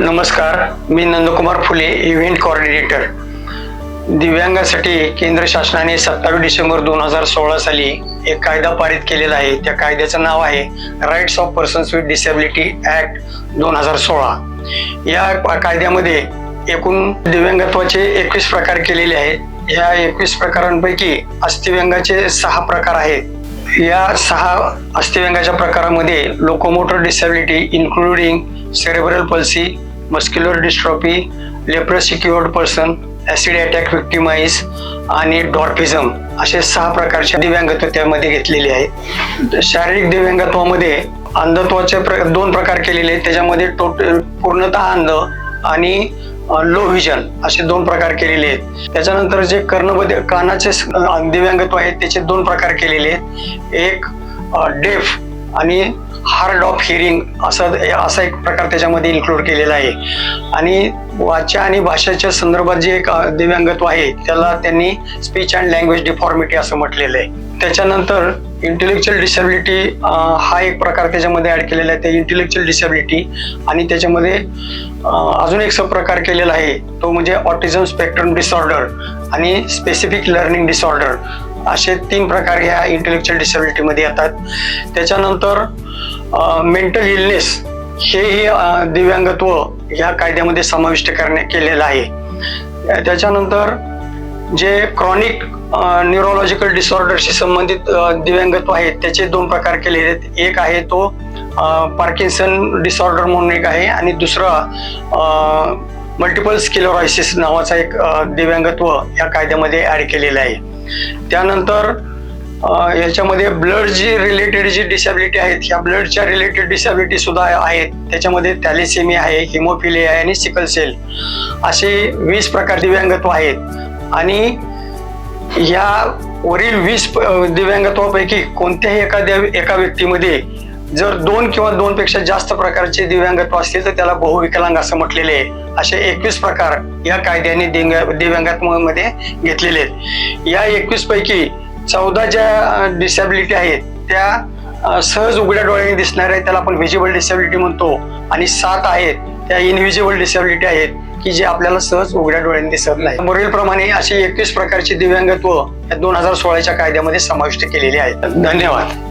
नमस्कार मी Nandkumar Phule event coordinator दिव्यांगासाठी केंद्र शासनाने सत्तावीस डिसेंबर दोन हजार सोळा साली एक कायदा पारित केलेला आहे. त्या कायद्याचं नाव आहे rights of persons with disability act दोन हजार सोळा. या कायद्यामध्ये एकूण दिव्यांगत्वाचे एकवीस प्रकार केलेले आहेत. या एकवीस प्रकारांपैकी अस्थिव्यंगाचे सहा प्रकार आहेत. या सहा अस्थिव्यंगाच्या प्रकारामध्ये locomotor disability including cerebral palsy muscular dystrophy leprosy cured person acid attack victimise आणि डॉर्फिझम असे सहा प्रकारचे दिव्यांगत्व त्यामध्ये घेतलेले आहेत शारीरिक दिव्यांगत्वामध्ये अंधत्वाचे प्र दोन प्रकार केलेले आहेत. त्याच्यामध्ये टोटल पूर्णतः अंध आणि लो व्हिजन असे दोन प्रकार केलेले आहेत. त्याच्यानंतर जे कर्णबद्ध कानाचे दिव्यांगत्व आहेत त्याचे दोन प्रकार केलेले आहेत. एक डेफ आणि हार्ड ऑफ हिअरिंग असं असा एक प्रकार त्याच्यामध्ये इन्क्लूड केलेला आहे. आणि वाचा आणि भाषेच्या संदर्भात जे एक दिव्यांगत्व आहे त्याला त्यांनी स्पीच अँड लँग्वेज डिफॉर्मिटी असं म्हटलेलं आहे. त्याच्यानंतर इंटेलेक्च्युअल डिसॅबिलिटी हा एक प्रकार त्याच्यामध्ये ऍड केलेला आहे. ते इंटेलेक्च्युअल डिसेबिलिटी आणि त्याच्यामध्ये अजून एक सब प्रकार केलेला आहे. तो म्हणजे ऑटिझम स्पेक्ट्रम डिसऑर्डर आणि स्पेसिफिक लर्निंग डिसऑर्डर असे तीन प्रकार ह्या इंटेलेक्च्युअल डिसॅबिलिटीमध्ये येतात. त्याच्यानंतर मेंटल इलनेस हेही दिव्यांगत्व ह्या कायद्यामध्ये समाविष्ट करण्यात केलेलं आहे. त्याच्यानंतर जे क्रॉनिक न्यूरोलॉजिकल डिसऑर्डरशी संबंधित दिव्यांगत्व आहेत त्याचे दोन प्रकार केलेले आहेत. एक आहे तो पार्किन्सन डिसऑर्डर म्हणून एक आहे आणि दुसरा मल्टिपल स्किलोरायसिस नावाचा एक दिव्यांगत्व या कायद्यामध्ये ॲड केलेलं आहे. त्यानंतर याच्यामध्ये ब्लड जी रिलेटेड जी डिसॅबिलिटी आहेत ह्या ब्लडच्या रिलेटेड डिसॅबिलिटी सुद्धा आहेत. त्याच्यामध्ये थॅलिसेमी आहे हिमोफिलिया आहे आणि सिकल सेल असे वीस प्रकार दिव्यांगत्व आहेत. आणि या वरील वीस दिव्यांगत्वापैकी कोणत्याही एखाद्या एका व्यक्तीमध्ये जर दोन किंवा दोन पेक्षा जास्त प्रकारचे दिव्यांगत्व असतील तर त्याला बहुविकलांग असं म्हटलेले आहे. असे एकवीस प्रकार या कायद्याने दिव्यांगात्मध्ये घेतलेले आहेत. या एकवीस पैकी चौदा ज्या डिसॅबिलिटी आहेत त्या सहज उघड्या डोळ्याने दिसणाऱ्या त्याला आपण व्हिजिबल डिसॅबिलिटी म्हणतो. आणि सात आहेत त्या इनव्हिजिबल डिसॅबिलिटी आहेत की जे आपल्याला सहज उघड्या डोळ्यांनी दिसत नाही. वरील प्रमाणे असे एकवीस प्रकारचे दिव्यांगत्व या दोन हजार सोळाच्या कायद्यामध्ये समाविष्ट केलेले आहेत धन्यवाद.